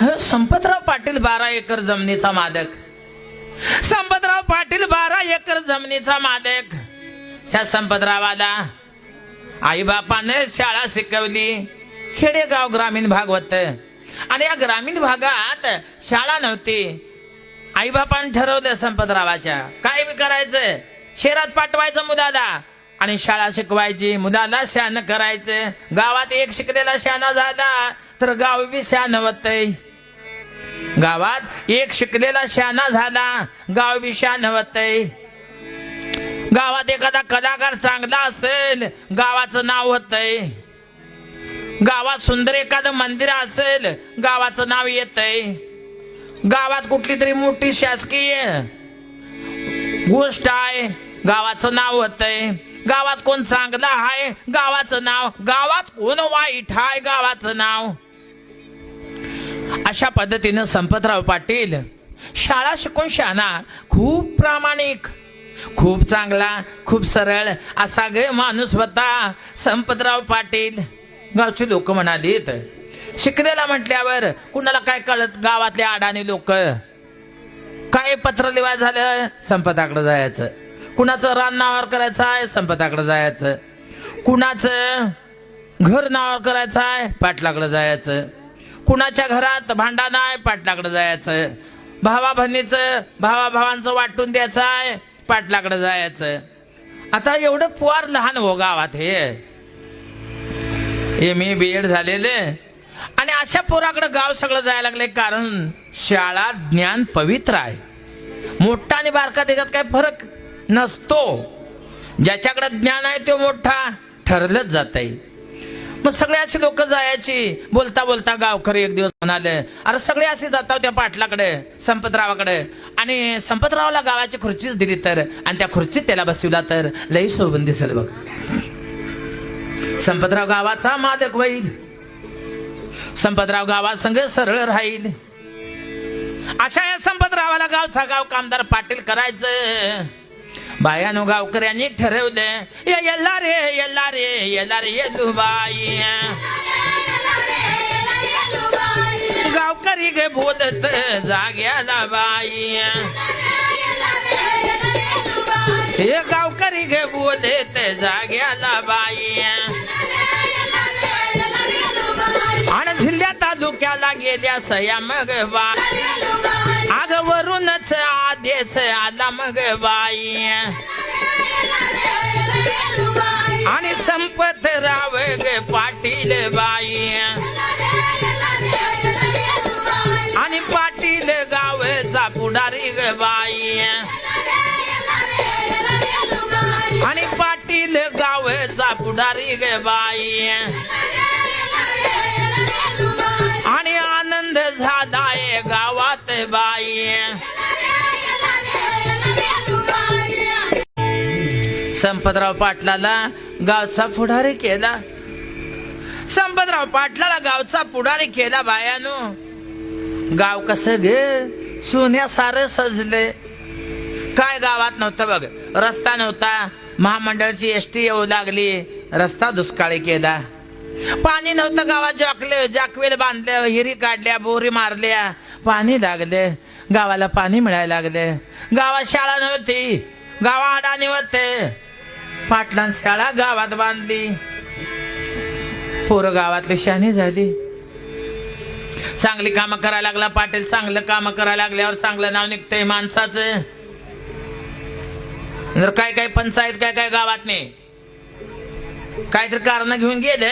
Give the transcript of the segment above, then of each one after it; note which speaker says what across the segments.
Speaker 1: संपतराव पाटील बारा एकर जमिनीचा मादक. संपतराव पाटील बारा एकर जमिनीचा मादक. ह्या संपतरावाला आईबापाने शाळा शिकवली. खेडेगाव ग्रामीण भाग होत. आणि या ग्रामीण भागात शाळा नव्हती. आईबापाने ठरवलं संपतरावाच्या. काय करायचं? शहरात पाठवायचं मुलाला. आणि शाळा शिकवायची मुलाला शहाण करायचं. गावात एक शिकलेला शहाणा झाला तर गाव बी शहाण होतय. गावात एक शिकलेला शहाणा झाला गाव बी शहाण होतय. गावात एखादा कलाकार चांगला असेल गावाचं नाव होतंय. गावात सुंदर एखादं मंदिर असेल गावाचं नाव येतंय. गावात कुठली तरी मोठी शासकीय गोष्ट आहे गावाचं नाव होतंय. गावात कोण चांगलं आहे? गावाचं नाव? गावात कोण वाईट आहे? गावाचं नाव? अशा पद्धतीनं संपतराव पाटील शाळा शिकून शहाणा खूप प्रामाणिक खूप चांगला खूप सरळ असा गे माणूस होता. संपतराव पाटील गावची लोक म्हणालीत. शिकलेला म्हटल्यावर कुणाला काय कळत? गावातले अडाणी लोक. काय पत्र लिवाय झालं? संपताकडे जायचं. कुणाचं रान नावावर करायचं आहे संपताकडे जायचं. कुणाचं घर नावावर करायचं आहे पाटलाकडे जायचं. कुणाच्या घरात भांडा नाही पाटलाकडे जायचं. भावा बहिणीचं भावा भावांचं वाटून द्यायचं आहे पाटलाकडे जायचं. आता एवढं पुवार लहान हो गावात हे. एम ए बी एड झालेले. आणि अशा पोराकडे गाव सगळं जायला लागले कारण शाळा ज्ञान पवित्र आहे. मोठा आणि बारका त्याच्यात काय फरक? नसतो. ज्याच्याकडे ज्ञान आहे तो मोठा ठरलंच जात मग सगळे अशी लोक जायची. बोलता बोलता गावकरी एक दिवस म्हणाले अरे सगळे असे जातात त्या पाटलाकडे संपतरावाकडे. आणि संपतरावला गावाची खुर्चीच दिली तर आणि त्या खुर्चीत त्याला बसविला तर लई शोभून दिसेल बघ. संपतराव गावाचा मादक होईल. संपतराव गावात संग सरळ राहील. अशा या संपतरावाला गावचा गाव कामदार पाटील करायचं. बायानो गावकऱ्यांनी ठरवलं ये येल्ला रे येल्ला रे येल्ला रे येलुबाई गावकरी गे बोलत जाग्याला बाई. हे गावकरी गे बोलत जाग्याला बाई. आणि जिल्ह्या तालुक्याला गेल्या सया मग बा आग वरून आदेश आला मग बाई आणि संपत राव गे पाटील बाई आणि पाटील गावचा पुढारी ग बाई आणि पाटील गावचा पुढारी ग बाई आणि आनंद झालाय गावात बाई संपतराव पाटलाला गावचा पुढारी केला. संपतराव पाटलाला गावचा पुढारी केला बायानो. गाव कसं गे? सोन्या सारं सजले. काय गावात नव्हतं बघ. रस्ता नव्हता. महामंडळची एस टी येऊ लागली. रस्ता दुष्काळी केला. पाणी नव्हतं गावात जाकले. जाकवेल बांधल्या हिरी काढल्या बोरी मारल्या. पाणी लागले. गावाला पाणी मिळायला लागले. गावात शाळा नव्हती. गावा अडाणी होते. पाटलां शाळा गावात बांधली. पोरं गावातली शानी झाली. चांगली कामं करायला लागला पाटील चांगलं काम करायला लागल्यावर चांगलं नाव निघतंय माणसाचं. जर काय काय पंचायत काय काय गावात नाही काहीतरी कारण घेऊन गेले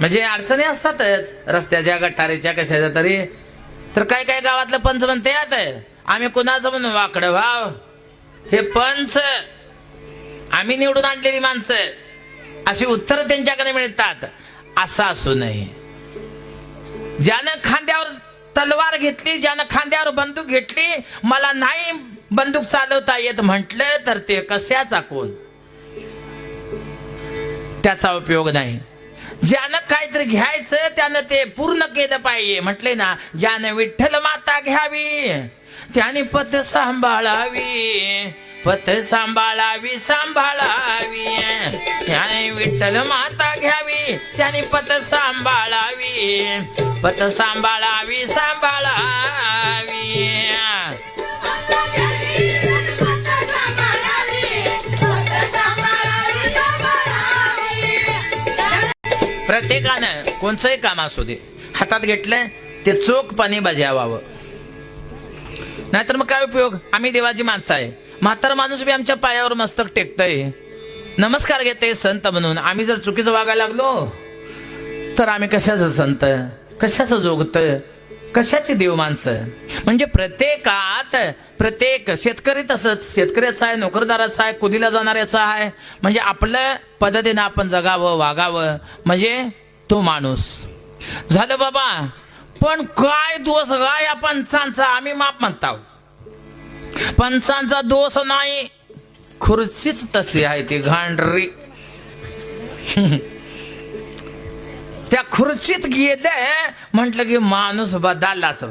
Speaker 1: म्हणजे अडचणी असतातच. रस्त्याच्या गटारीच्या कशाच्या तरी. तर काय काय गावातलं पंच म्हणते आता? आम्ही कुणाचं म्हणून वाकडं भाव हे पंच. आम्ही निवडून आणलेली माणसं. अशी उत्तरं त्यांच्याकडे मिळतात. असं असू नये. ज्यानं खांद्यावर तलवार घेतली ज्यानं खांद्यावर बंदूक घेतली मला नाही बंदूक चालवता येत म्हटलं तर ते कशाचा कोण? त्याचा उपयोग नाही. ज्यानं काहीतरी घ्यायचं त्यानं ते पूर्ण केलं पाहिजे. म्हटले ना ज्यानं विठ्ठल माता घ्यावी त्याने पत सांभाळावी. पत सांभाळावी सांभाळावी. त्याने विठ्ठल माता घ्यावी त्याने पत सांभाळावी. पत सांभाळावी सांभाळावी. प्रत्येकानं कोणचंही काम असू दे. हातात घेतलं ते चोखपणे बजावावं. नाहीतर मग काय उपयोग? आम्ही देवाची माणसं आहे. म्हातार माणूस बी आमच्या पायावर मस्तक टेकतय. नमस्कार घेते संत म्हणून. आम्ही जर चुकीचं वागायला लागलो तर आम्ही कशाचं संत? कशाचं जोगत? कशाची देव माणसं? म्हणजे प्रत्येकात प्रत्येक शेतकरी तसंच शेतकऱ्याचा आहे नोकरदाराचा आहे कुदीला जाणाऱ्याचा आहे. म्हणजे आपलं पद्धतीनं आपण जगावं वागावं. म्हणजे तो माणूस. झालं बाबा. पण काय दोष काय या पंचांचा? आम्ही माप म्हणताव. पंचांचा दोष नाही. खुर्चीच तशी आहे ती घांडरी त्या खुर्चीत गेलंय म्हटलं की माणूस बदललाच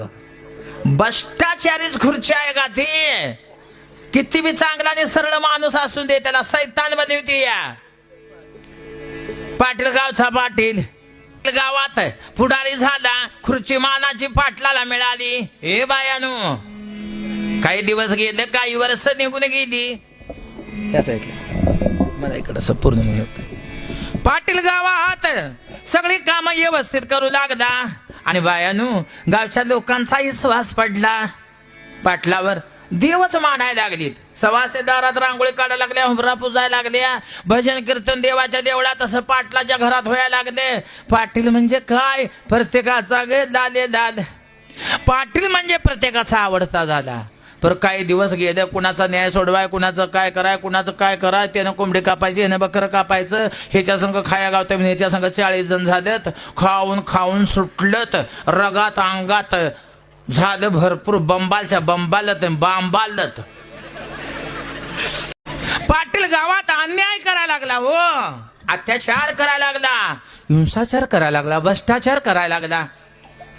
Speaker 1: भ्रष्टाचारीच खुर्ची आहे का ती? किती बी चांगला आणि सरळ माणूस असून दे त्याला सैतान बनवती या. पाटील गावचा पाटील. गावात पुढारी झाला खुर्ची मानाची पाटलाला मिळाली. हे बायानो काही दिवस गेले काही वर्ष निघून गेली. त्या साईडला मला इकडं पूर्ण पाटील गावात सगळी कामं व्यवस्थित करू लागला. आणि बायानू गावच्या लोकांचाही श्वास पडला. पाटलावर देवच मानायला लागलीत. सवासे दारात रांगोळी काढायला लागल्या हुमरा पुजायला लागल्या. भजन कीर्तन देवाच्या देवळात असं पाटलाच्या घरात व्हायला लागले. पाटील म्हणजे काय? प्रत्येकाचा गे दाले दाद. पाटील म्हणजे प्रत्येकाचा आवडता झाला तर काही दिवस गेले कुणाचा न्याय सोडवाय कुणाचं काय कराय कुणाचं काय कराय त्यानं कोंबडी कापायची यानं बकरं कापायचं ह्याच्या संघ खाया गावतं ह्याच्या संघ चाळीस जण झालेत. खाऊन खाऊन सुटलत रगात अंगात झालं भरपूर बंबालच्या बंबालत बांबालत. पाटील गावात अन्याय करायला लागला हो. अत्याचार करायला लागला हिंसाचार करायला लागला भ्रष्टाचार करायला लागला.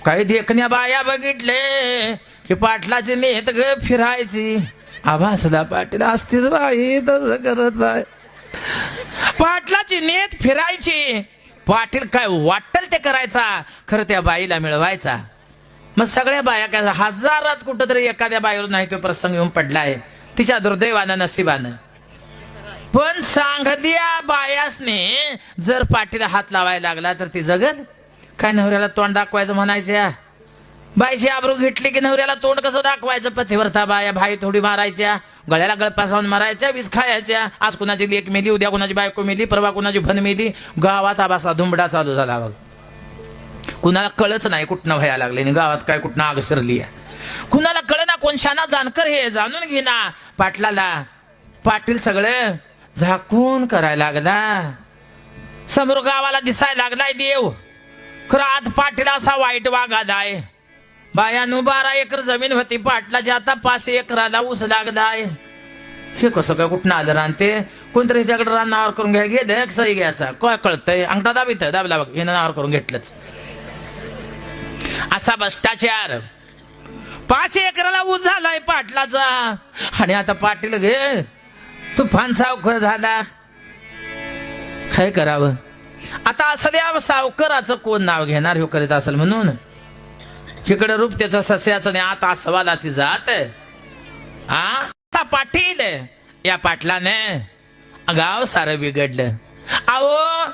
Speaker 1: काही देखण्या बाया बघितले की पाटलाची नेत ग फिरायची. आभासला पाटील असतीच बाई तसं करत आहे. पाटलाची नेत फिरायची. पाटील काय वाटल ते करायचा? खरं त्या बाईला मिळवायचा. मग सगळ्या बाया काय हजारात कुठंतरी एखाद्या बाईवर नाही तो प्रसंग येऊन पडलाय तिच्या दुर्दैवानं नशिबानं. पण सांगद्या बायासने जर पाठीला हात लावायला लागला तर ती जगल. काय नवऱ्याला तोंड दाखवायचं म्हणायच्या बाईची आबरू घेतली की नवऱ्याला तोंड कसं दाखवायचं? पथीवरचा बाया भाई थोडी मारायच्या गळ्याला गळपासावून मारायच्या वीज खायच्या. आज कुणाची लेक मेली उद्या कुणाची बायको मेली परवा कुणाची भन मेली. गावात आबासा धुंबडा चालू झाला बघ. कुणाला कळच नाही कुठनं व्हायला लागले आणि गावात काय कुठनं आग शिरली कुणाला कळ ना कोण शाना जाणकर हे जाणून घे ना. पाटलाला पाटील सगळं झाकून करायला लागला. समोर गावाला दिसायला लागलाय देव. खरं आज पाटील असा वाईट वागादाय बायानु बारा एकर जमीन होती पाटलाची आता पाच एकराला ऊस लागलाय हे कसं काय कुठं आलं रान ते? कोणतरी ह्याच्याकडे नावावर करून घ्या. घे दे सही घ्यायचा. काय कळतंय? अंगठा दाबित दाबला बघ. हे नावावर करून घेतलंच. असा भ्रष्टाचार. पाच एकराला ऊस झालाय पाटलाचा. आणि आता पाटील घे. तुफान सावकर झाला. काय करावं? आता असं द्या सावकाराचं कोण नाव घेणार हे करीत असेल म्हणून? तिकडे रूप त्याचं सस्याचं नाही आता सवालाची जात आ? पाटील या पाटलाने गाव सारं बिघडलं. अहो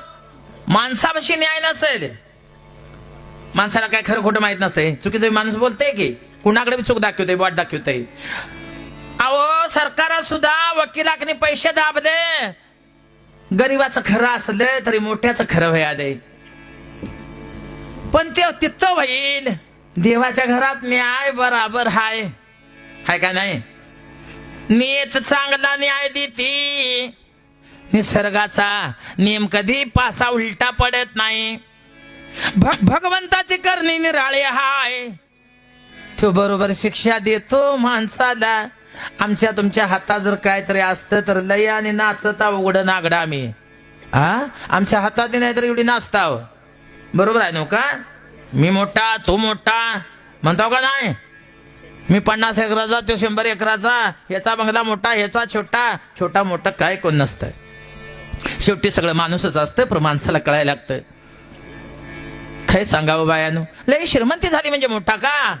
Speaker 1: माणसापाशी न्याय नसेल. माणसाला काय खरं खोटं माहीत नसतंय. चुकीचं माणूस बोलतय की? कुणाकडे बी चूक दाखवते वाट दाखवते अहो सरकार सुद्धा वकिलाकडे पैसे दाबले. गरीबाचं खरं असलं तरी मोठ्याचं खरं व्हाय पण ते तिथं होईल. देवाच्या घरात न्याय बराबर हाय. हाय का नाही? नियत चांगला न्याय देती. निसर्गाचा नेम कधी पासा उलटा पडत नाही. भग भगवंताची करणी निराळे हाय. तो बरोबर शिक्षा देतो माणसाला. आमच्या तुमच्या हातात जर काहीतरी असतं तर लय आणि नाचता उघड नागडा आम्ही. हा? आमच्या हातात नाही तर एवढी नाचताव. बरोबर आहे नव्ह का? मी मोठा तो मोठा. म्हणतो का नाही? मी पन्नास एकराचा तो शंभर एकराचा. ह्याचा बंगला मोठा ह्याचा छोटा. छोटा मोठा काय कोण नसतं? शेवटी सगळं माणूसच असतं पण माणसाला कळायला लागतं. काय सांगावं बायानो? लय श्रीमंती झाली म्हणजे मोठा का?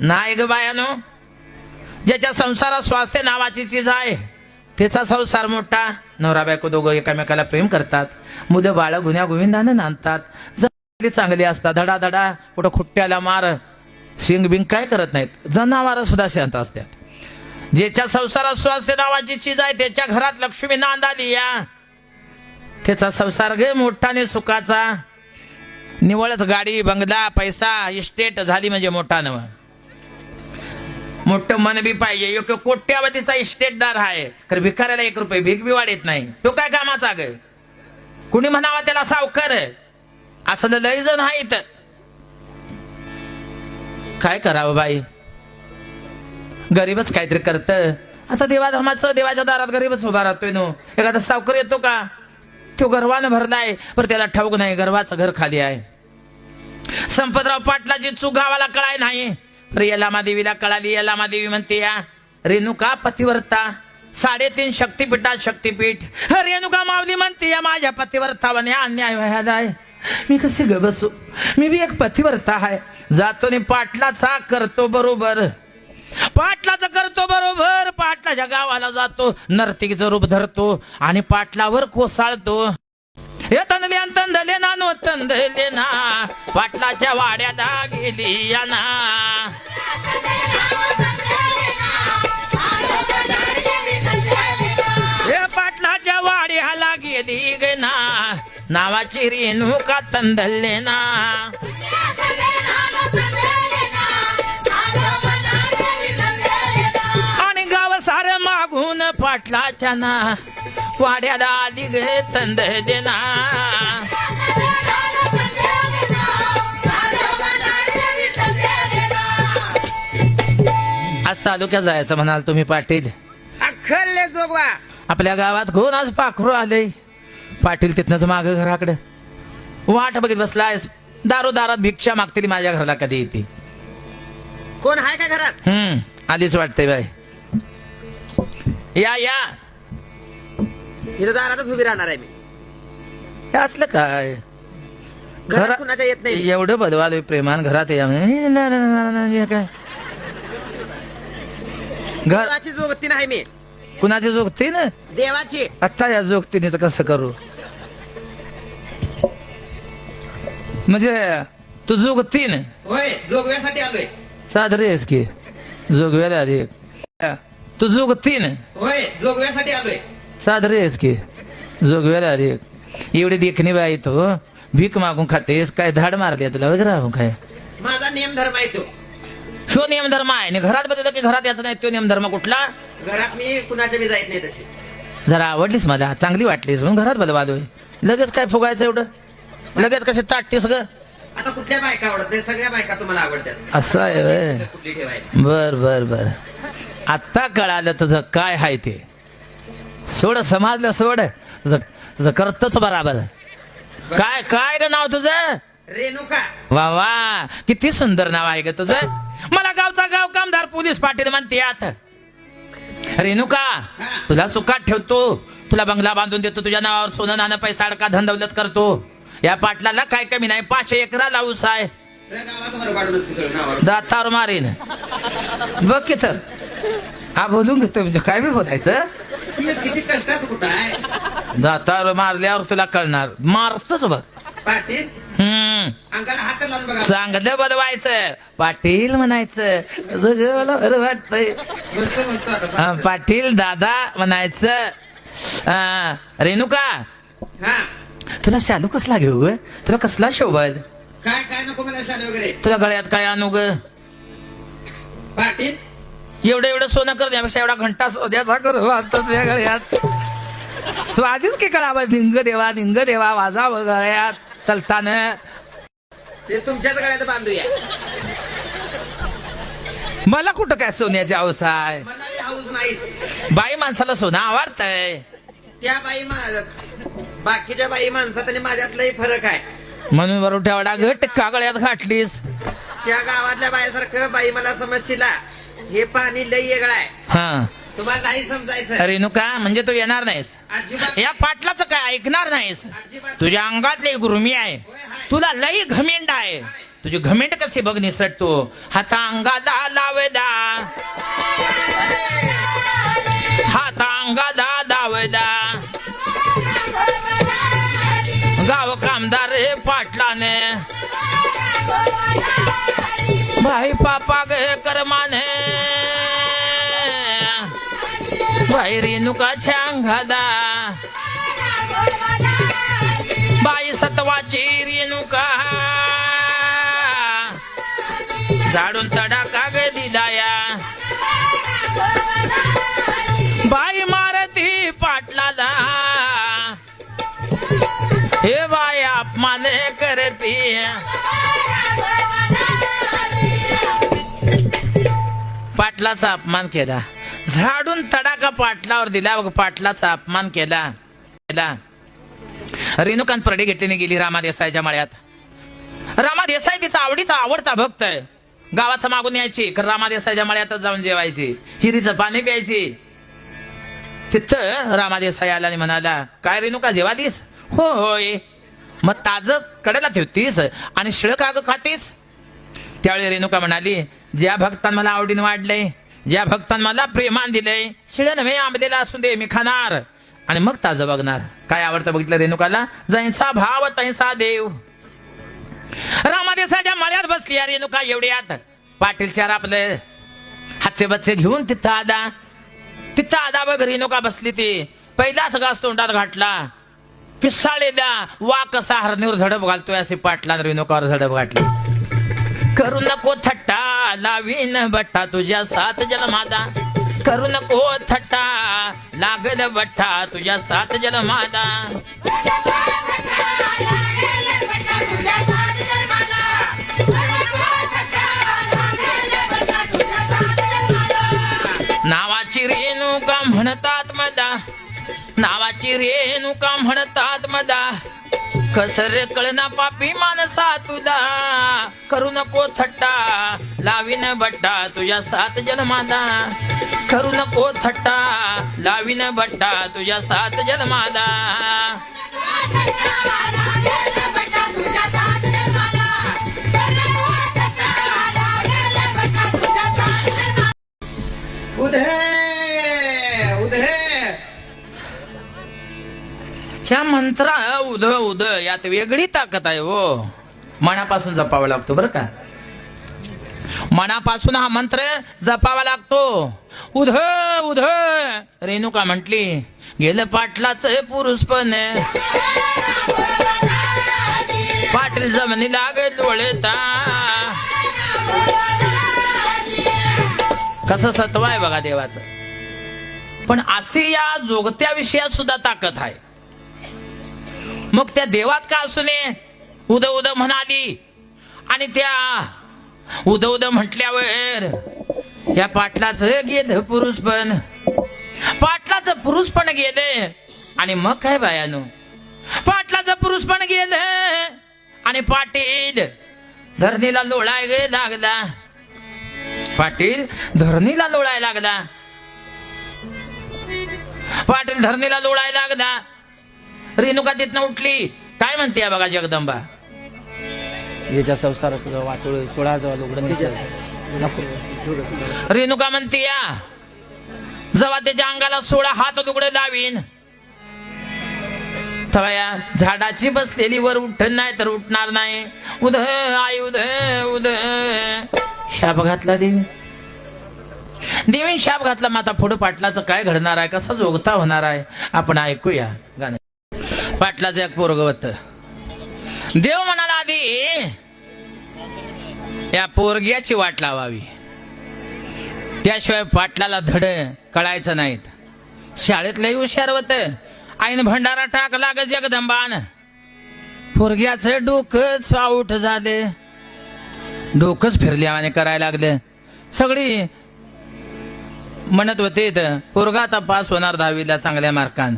Speaker 1: नाही ग बायानो. ज्याच्या संसारात स्वास्थ्य नावाची चीज आहे त्याचा संसार मोठा. नवरा बायको दोघं एकामेकाला प्रेम करतात. मुलं बाळ गुन्ह्या गोविंदानं नांदतात. जनावरे चांगली असतात. धडा धडा कुठं खुट्ट्याला मार शिंग बिंग काय करत नाहीत. जनावर सुद्धा शांत असतात. ज्याच्या संसारात स्वास्थ्य नावाची चीज आहे त्याच्या घरात लक्ष्मी नांद आली या. त्याचा संसार गे मोठाने सुखाचा. निवळच गाडी बंगला पैसा इस्टेट झाली म्हणजे मोठा नव. मोठं मन बी पाहिजे. योग्य कोट्यावधीचा इस्टेटदार आहे. खरं भिकाऱ्याला एक रुपये भीक बी वाढत नाही. तो काय कामाचा ग? कुणी म्हणावा त्याला सावकार? असं लय जण आहेत. काय करावं बाई? गरीबच काहीतरी करत. आता देवाधर्माचं देवाच्या दारात गरीबच उभा राहतोय नो. एखादा सावकार येतो का? तो गर्वानं भरलाय पण त्याला ठाऊक नाही. गर्वाचं घर खाली आहे. संपतराव पाटलाची चूक गावाला कळाय नाही. रे यलामा कळाली यलामादेवी म्हणते या रेणुका पतिवर्ता? साडेतीन शक्तिपीठात शक्तिपीठ. रेणुका मावली म्हणते या माझ्या पतिवर्तावाने अन्याय व्हायला आहे. मी कसे ग बसू मी बी एक पतिवर्ता आहे. जातो नि पाटलाचा करतो बरोबर. पाटलाचं करतो बरोबर. पाटलाच्या गावाला जातो नर्तिकीचं रूप धरतो आणि पाटलावर कोसाळतो. हे तंदले तंदले ना नो तंदले ना. पाटलाच्या वाड्यात गेली या ना हे पाटलाच्या वाड्याला गेली गे ना. नावाची रेणुका तंदले ना. पाटलाच्या ना वाड्याला आली गे तंदले ना आज तालुक्यात जायचं म्हणाल तुम्ही पाटील.
Speaker 2: अखल्ले जोगवा.
Speaker 1: आपल्या गावात कोण आज पाखरू आले? पाटील तिथनच माग घराकडे. वाट बघित बसलाय दारो दारात भिक्षा मागतील माझ्या घराला कधी येते.
Speaker 2: कोण आहे का घरात?
Speaker 1: हम्म आधीच वाटतंय बाई. या या.
Speaker 2: इथं दारातच उभी राहणार आहे मी.
Speaker 1: हे असलं काय?
Speaker 2: घरात
Speaker 1: घरा-
Speaker 2: कुणाच्या येत नाही.
Speaker 1: एवढं बदवालोय प्रेमान घरात या. म्हणे. हे काय? घर
Speaker 2: देवाची जोगती नाही मी.
Speaker 1: कुणाची जोगती ना?
Speaker 2: देवाची.
Speaker 1: आता या जोगतीने कसं करू? म्हणजे तू जोगतीन
Speaker 2: होय जोगव्यासाठी आलोय.
Speaker 1: सादरी आहेस की जोगव्याला आधी. तू जोगतीन
Speaker 2: होय जोगव्यासाठी आलोय.
Speaker 1: सादरी आहेस की जोगव्याला आधी एवढी देखणी बाई तो भीक मागून खातेस काय धाड मारली तुला वगैरे राहून काय?
Speaker 2: माझा नेम धर्म आहे तो.
Speaker 1: शो नियम धर्म आहे. आणि घरात बदलतो की घरात याचा नाही तो नियम धर्म कुठला?
Speaker 2: घरात मी कुणाच्या बी जायत नाही तशी.
Speaker 1: जरा आवडलीस मला चांगली वाटलीस मग घरात बदलवालोय लगेच काय फुगायचं एवढं? लगेच कसे ताटतीस ग?
Speaker 2: आता कुठल्या बायका आवडत नाही सगळ्या बायका तुम्हाला आवडतात.
Speaker 1: असं आहे व्हय.
Speaker 2: कुठली ठेवायला
Speaker 1: बर बर बर. आता कळालं तुझं काय आहे ते. सोड समाजला सोड. तुझं तुझं करतच बराबर. काय काय ग नाव तुझं?
Speaker 2: रेणुका.
Speaker 1: वा वा. किती सुंदर नाव आहे ग तुझं. मला गावचा गाव कामदार पोलीस पाटील म्हणते आत रेणुका तुला सुखात ठेवतो. तुला बंगला बांधून देतो. तुझ्या नावावर सोनं नाणं पैसा अडका धन दौलत करतो. या पाटलाला काय कमी नाही. पाचशे एकरा लावूस आहे. दातावर मारीन. बघ की तर हा बोलून घेतो म्हणजे काय बी बोलायचं?
Speaker 2: किती कष्टाचं कुठं आहे?
Speaker 1: दातावर मारल्यावर तुला कळणार. मारतोच बघ.
Speaker 2: पाटील
Speaker 1: हम्म.
Speaker 2: अंगाला हात लावून बघा.
Speaker 1: चांगलं बनवायचं पाटील म्हणायचं. ग मला बरं वाटतंय.
Speaker 2: म्हणतो म्हणतो आता
Speaker 1: हा, पाटील दादा म्हणायचं. हा, रेणुका.
Speaker 2: हा.
Speaker 1: तुला शालू कसला घेऊ ग? तुला कसला शोभल
Speaker 2: काय काय नको मला शाळे वगैरे?
Speaker 1: तुला गळ्यात काय आणू ग?
Speaker 2: पाटील
Speaker 1: एवढं एवढं सोनं कर त्यापेक्षा एवढा घंटा सोद्याचा कर. गळ्यात. तू आधीच की कळावा निंग देवा निंग देवा वाजावं गळ्यात. चलताना.
Speaker 2: ते तुमच्याच गळ्यात बांधूया.
Speaker 1: मला कुठं काय सोन्याची आहे?
Speaker 2: हाऊस नाही
Speaker 1: बाई माणसाला सोनं आवडतंय.
Speaker 2: त्या बाई बाकीच्या बाई माणसात आणि माझ्यात लई फरक आहे.
Speaker 1: म्हणून बरोबर एवढा घट कागळ्यात घातलीस?
Speaker 2: त्या गावातल्या बायासारखं बाई मला समजशीला. हे पाणी लई वेगळं आहे.
Speaker 1: हा.
Speaker 2: तुम्हाला नाही समजायचं.
Speaker 1: रेणुका म्हणजे तू येणार नाहीस.
Speaker 2: अजिबात
Speaker 1: या पाटलाचं काय ऐकणार नाहीस?
Speaker 2: अजिबात
Speaker 1: तुझ्या अंगातली गुरुमी आहे. तुला लई घमेंड आहे. तुझी घमेंड कशी बघ निसटतो हाता अंगादा लावदा हाता अंगादा दावदा गाव कामदार हे पाटलाने. भाई पापा ग कर माने। भाई रेणुका अंगादा बाई सत्वाची रेणुका झाडून तडाका ग दिलाया बाई मारती पाटलाला। हे बाई अपमान करती। पाटलाचा अपमान केला. झाडून तडाका पाटलावर दिला. बघ पाटलाचा अपमान केला. केला. रेणुकांत परडे घेतलीने गेली रामा देसाईच्या मळ्यात. रामा देसाई तिचा आवडीचा आवडता भक्त आहे. गावाचं मागून यायची रामा देसाईच्या मळ्यातच जाऊन जेवायची. हिरीचं पाणी प्यायची. तिथं रामा देसाई आला आणि म्हणाला काय रेणुका जेवालीस? हो होय. मग ताज कडेला ठेवतीस आणि शिळ काग खातीस? त्यावेळी रेणुका म्हणाली ज्या भक्तान मला आवडीने वाढलंय ज्या भक्तान मला प्रेमान दिलंय शिळण नव्हे आंबलेला असू दे मी खाणार. आणि मग ताजं बघणार. काय आवडतं बघितलं रेणुकाला? जैसा भाव तैसा देव. रामादेसाच्या मळ्यात बसली या रेणुका एवढ्यात. पाटील चार आपले हातचे बच्चे घेऊन तिथं आदा तिथं आदा बघ रेणुका बसली ती. पहिलाच घास तोंडात घाटला. पिसाळेला वा कसा हरणीवर झडप घालतोय असे पाटला रेणुकावर झडप घातली. करू नको थट्टा लावीन बट्टा तुझ्या सात जलमादा करू नको थट्टा लागल बट्टा तुझ्या सात जलमादा नावाची रेणुका म्हणतात मदा नावाची रेणुका म्हणतात मदा कसर कळना पापी मानसा तुला करू नको थट्टा लावीन बट्टा तुझ्या सात जन्मादा करू नको थट्टा लावीन बट्टा तुझ्या सात जन्मादा
Speaker 2: उधे उधे
Speaker 1: ह्या मंत्रा उध उध यात वेगळी ताकद आहे हो. मनापासून जपावा लागतो बरं का? मनापासून हा मंत्र जपावा लागतो. उध उध रेणुका म्हटली गेलं पाटलाच पुरुष पण पाटील जमिनी लागे लोळता कसं सत्व आहे बघा देवाचं. पण असे या जोगत्या विषयात सुद्धा ताकद आहे. मग त्या देवात का असू नये? उद उद म्हणाली. आणि त्या उद उद म्हटल्यावर या पाटलाचं गेलं पुरुष पण. पाटलाचं पुरुष पण गेले. आणि मग काय बायानो? पाटलाचं पुरुष पण गेलं. आणि पाटील धरणीला लोळाय गे लागला. पाटील धरणीला लोळाय लागला. पाटील धरणीला लोळाय लागला. रेणुका तिथनं उठली. काय म्हणते या बघा जगदंबा?
Speaker 3: याच्या संसारात वाटोळ सोळा जवळ
Speaker 1: रेणुका म्हणते या. जेव्हा त्याच्या अंगाला सोळा हात दुगडे लावीन. तेव्हा या. झाडाची बसलेली वर उठ नाही तर उठणार नाही. उद आई उद उद शाप घातला देवी. देवीन शाप घातला माता पुढे पाटलाचं काय घडणार आहे? कसा जोगता होणार आहे? आपण ऐकूया गाणं. पाटलाचं एक पोरगवत देव म्हणाला आधी या पोरग्याची वाट लावावी. त्याशिवाय पाटलाला धड कळायचं नाहीत. शाळेतलंही हुशार होत. आईन भंडारा टाक लाग जगदंबान. पोरग्याचं डोकंच आऊट झाले. डोकंच फिरल्यावाने करायला लागलं. सगळी म्हणत होते इथं, पोरगा आता पास होणार दहावीला चांगल्या मार्कान.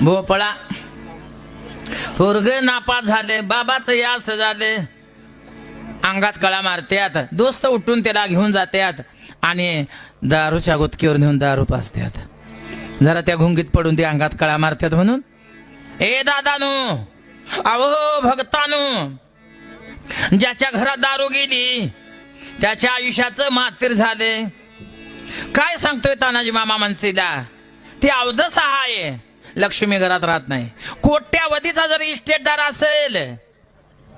Speaker 1: भोपळा पोरग नापास झाले बाबाचं यास झाले. अंगात कळा मारत्यात. दोस्त उठून त्याला घेऊन जात्यात आणि दारूच्या गुतकीवर नेऊन दारू पासतात जरा त्या घुंगीत पडून ते अंगात कळा मारत्यात म्हणून ए दादानू अहो भक्तानू ज्याच्या घरात दारू गेली त्याच्या आयुष्याचं मातीर झाले. काय सांगतोय तानाजी मामा मनसीला? ते अवधस आहे. लक्ष्मी घरात राहत नाही. कोट्यावधीचा जर इस्टेटदार असेल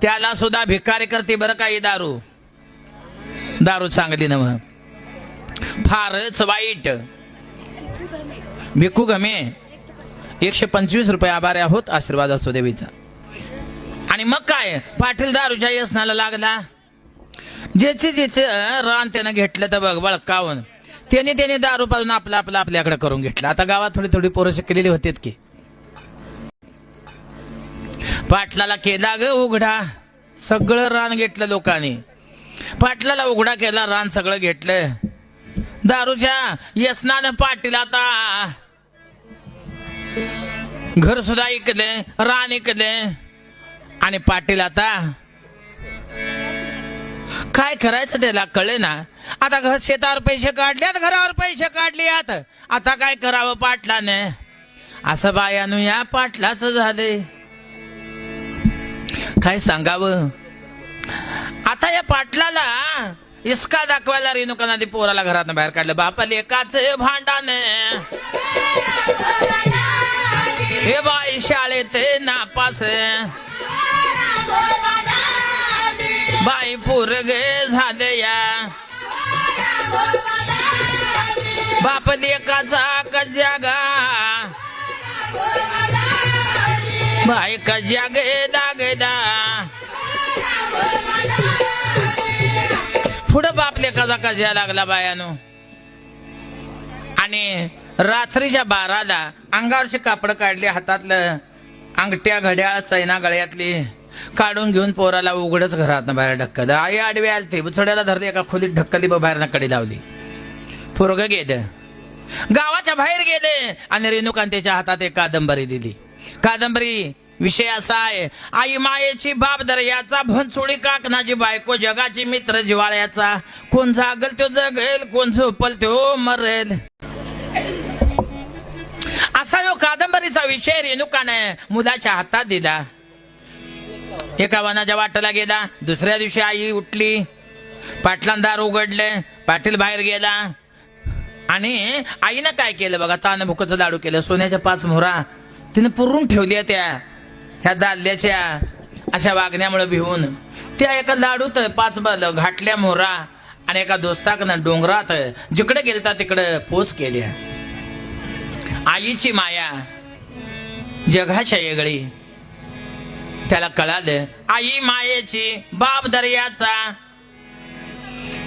Speaker 1: त्याला सुद्धा भिकारी करते बरं काही दारू. दारू चांगली नव फारच वाईट. भिकू गमे एकशे पंचवीस रुपये आभारी आहोत आशीर्वाद असतो देवीचा. आणि मग काय? पाटील दारूच्या यसनाला लागला. ज्याचे ज्याचे रान त्यानं घेतलं तर बघ बळकावून. त्याने त्याने दारू पाजून आपलं आपलं आपल्याकडे करून घेतलं. आता गावात थोडी थोडी पोरं शिकलेली होतीत की. पाटलाला केला ग उघडा. सगळं रान घेतलं लोकांनी. पाटलाला उघडा केला रान सगळं घेतलं. दारूच्या यसनानं पाटील आता घर सुद्धा ऐकले रान ऐकले आणि पाटील आता काय करायचं त्याला कळे ना आता घर शेतावर पैसे काढल्यात घरावर पैसे काढल्यात. आता काय करावं पाटलाने? असं बायानु या पाटलाच झाले. काय सांगावं? आता या पाटलाला इसका दाखवायला रेणुका पोराला घरात बाहेर काढलं. बापा एकाच भांडाने. हे बाई शाळेत नापास बाई पोरगे झाले या बाप लेकाचा कज्यागा बाई कज्या गे लागला पुढं बाप लेखाचा कज्या लागला बायानो. आणि रात्रीच्या बाराला अंगावरचे कापड काढले हातातलं. अंगठ्या घड्याळ चैना गळ्यातली. काढून घेऊन पोराला उघडच घरात बाहेर ढक्कल आई आडवी आलते बुचड्याला धरली एका खोलीत ढक्कली बाहेर नकडे लावली. पोरग गेलं. गावाच्या बाहेर गेले आणि रेणुकांतेच्या हातात एक कादंबरी दिली. कादंबरी विषय असा आहे आई मायेची बाप दर्याचा भनचोडी काकणाची बायको जगाची मित्र जिवाळ्याचा. कोण जागल तो जगेल कोण झोपल तो मरेल. असा यो कादंबरीचा विषय रेणुकाने मुलाच्या हातात दिला. एका वनाच्या वाटेला गेला. दुसऱ्या दिवशी आई उठली. पाटलांदार दार उघडले. पाटील बाहेर गेला. आणि आईनं काय केलं बघा? तान भुकचं लाडू केलं. सोन्याच्या पाच मोहरा तिने पुरून ठेवल्या त्या. ह्या दाल्ल्याच्या. अशा वागण्यामुळे भिवून त्या एका लाडूत पाच घाटल्या मोहरा आणि एका दोस्ताकनं डोंगरात जिकडे गेलता तिकडे पोच केल्या. आईची माया जगाच्या येगळी. त्याला कळालं आई मायेची बाप दर्याचा.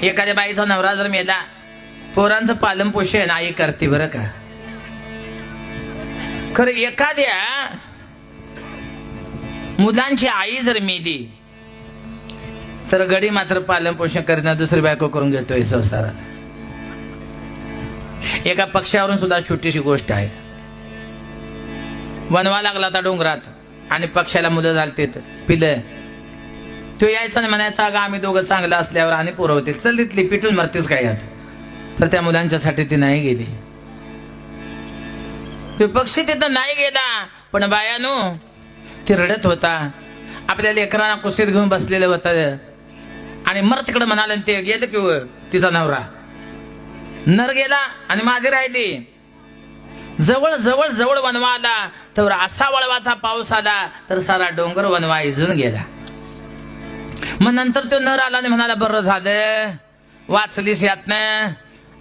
Speaker 1: एखाद्या बाईचा नवरा जर मेला पोरांचं पालन पोषण आई करते बरं का? खरं एखाद्या मुलांची आई जर मेली तर गडी मात्र पालन पोषण करणं दुसरी बायको करून घेतोय संसारात. एका पक्षावरून सुद्धा छोटीशी गोष्ट आहे. बनवा लागला आता डोंगरात. आणि पक्षाला मुलं झालते पिलं. तो यायचा नाही म्हणायचा अगं आम्ही दोघं चांगलं असल्यावर आणि पुरवतील चल तिथली पिटून मरतेच काय यात? तर त्या मुलांच्यासाठी ती नाही गेली. तो पक्षी तिथं नाही गेला पण बायानो ती रडत होता. आपल्या लेकरांना कुशीत घेऊन बसलेलं होतं. आणि मर तिकडे म्हणाले ते गेलं किंवा तिचा नवरा. नर गेला आणि माझी राहिली. जवळ जवळ जवळ वनवा आला तर असा वळवाचा पाऊस आला तर सारा डोंगर वनवा इजून गेला. मग नंतर तो नर आला आणि म्हणाला बरं झालं वाचलीस यातनं.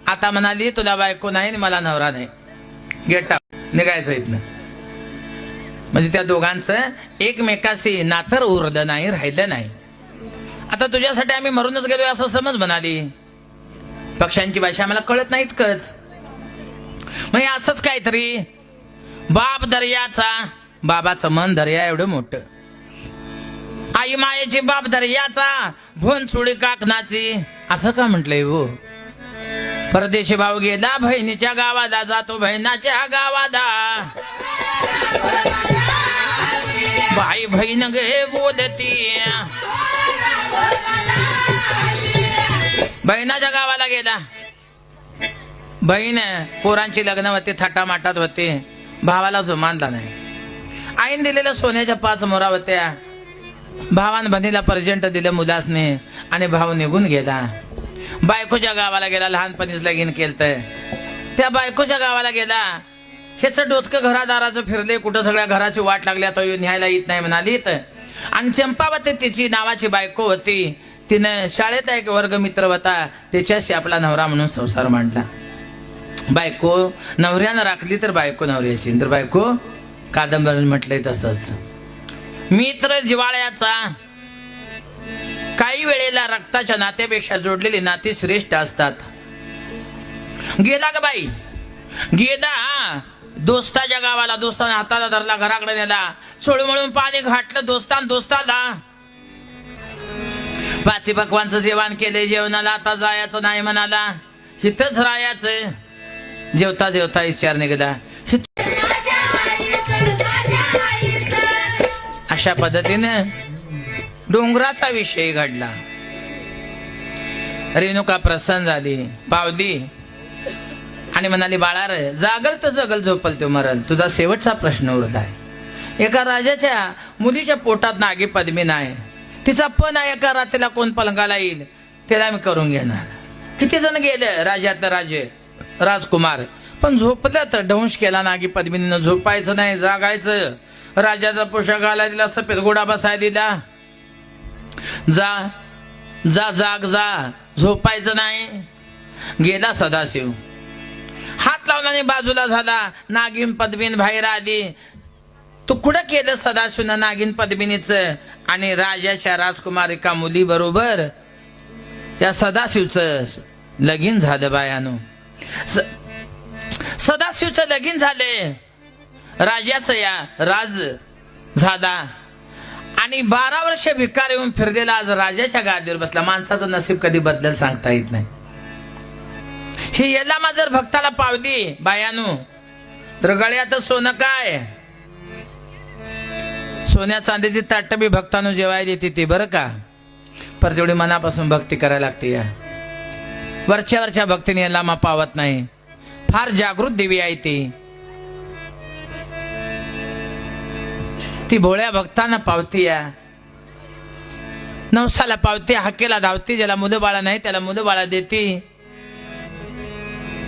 Speaker 1: आता म्हणाली तुला बायको नाही आणि मला नवरा नाही. गेटा निघायचं इथनं. म्हणजे त्या दोघांचं एकमेकाशी नातर उरलं नाही राहिलं नाही. आता तुझ्यासाठी आम्ही मरूनच गेलो असं समज म्हणाली. पक्ष्यांची भाषा आम्हाला कळत नाही इतकंच म्हणजे असंच काहीतरी. बाप दर्याचा बाबाचं मन दर्या एवढं मोठं. आई मायेची बाप दर्याचा भोन चुडी काकणाची. असं का म्हटलंय हो? परदेशी भाऊ गेला बहिणीच्या गावाला जातो बहिणाच्या गावाला. भाई बहीण गे बोलती. बहिणाच्या गावाला गेला. बहीण पोरांची लग्न होती थाटामाटात होते. भावाला जो मानला नाही. आईन दिलेल्या सोन्याच्या पाच मोरा होत्या. भावान बहिणीला पर्जंट दिलं मुलासने आणि भाव निघून गेला. बायकोच्या गावाला गेला लहानपणीच लगीन केलं त्या बायकोच्या गावाला गेला. हेच डोचकं घरादाराचं फिरले कुठं सगळ्या घराची वाट लागली आता न्यायला येत नाही म्हणालीत. आणि चंपावती तिची नावाची बायको होती. तिनं शाळेत एक वर्ग मित्र होता. त्याच्याशी आपला नवरा म्हणून संसार मांडला. बायको नवऱ्यानं राखली तर बायको नवऱ्याची. तर बायको कादंबरी म्हटलंय तसंच. मित्र जिवाळ्याचा काही वेळेला रक्ताच्या नात्यापेक्षा जोडलेली नाती श्रेष्ठ असतात. गेला का बाई. गेला दोस्ताच्या गावाला दोस्ताने हाताला धरला घराकडे नेला. सोळमळून पाणी घाटलं दोस्तान दोस्ताला. पाची पकवानचं जेवण केले जेवणाला आता जायचं नाही म्हणाला. इथंच राहायचं. जेवता जेवता विचार निघाला. अशा पद्धतीने डोंगराचा विषय घडला. रेणुका प्रसन्न झाली. पावली. आणि म्हणाली बाळार जागल तर जगल झोपल तो मरल. तुझा शेवटचा प्रश्न उरलाय एका राजाच्या मुलीच्या पोटात नागी पद्मी नाही. तिचा पण आहे एका रात्रीला कोण पलंगाला येईल? त्याला मी करून घेणार. किती जण गेले राजातलं राजे? राजकुमार. पण झोपलं तर ढंश केला नागी पद्मिनीनं. झोपायचं नाही जागायचं. राजाचा पोशाख घाला दिला सफेद गोडा बसाय दिला. जा जा जाग जा. झोपायचं नाही. गेला सदाशिव. हात लावला बाजूला झाला. नागिन पद्मीन बाहेर आली. तू कुठं केलं सदाशिवनं नागिन पद्मिनीच? आणि राजाच्या राजकुमारिका मुली बरोबर या सदाशिवचं लगीन झालं बायानो. सदाशिवचं लगीन झाले. राजाचं या राज झाला. आणि बारा वर्ष भिकार येऊन फिरलेला आज राजाच्या गादीवर बसला. माणसाचं नसीब कधी बदल सांगता येत नाही. ही येला माझर भक्ताला पावली बायानू तर गळ्यात सोनं काय? सोन्या चांदीची ताटबी भक्तांनो भक्तानु जेवाय देते ती बरं का? पर तेवढी मनापासून भक्ती करायला लागते या. वरच्या वरच्या भक्तीने याला पावत नाही. फार जागृत देवी आहे ती. ती भोळ्या भक्तांना पावती या नवसाला पावती हाकेला धावती ज्याला मुलं बाळा नाही त्याला मुलं बाळा देती.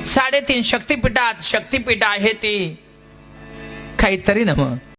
Speaker 1: साडेतीन शक्तिपीठात शक्तीपीठ आहे ती. काहीतरी न मग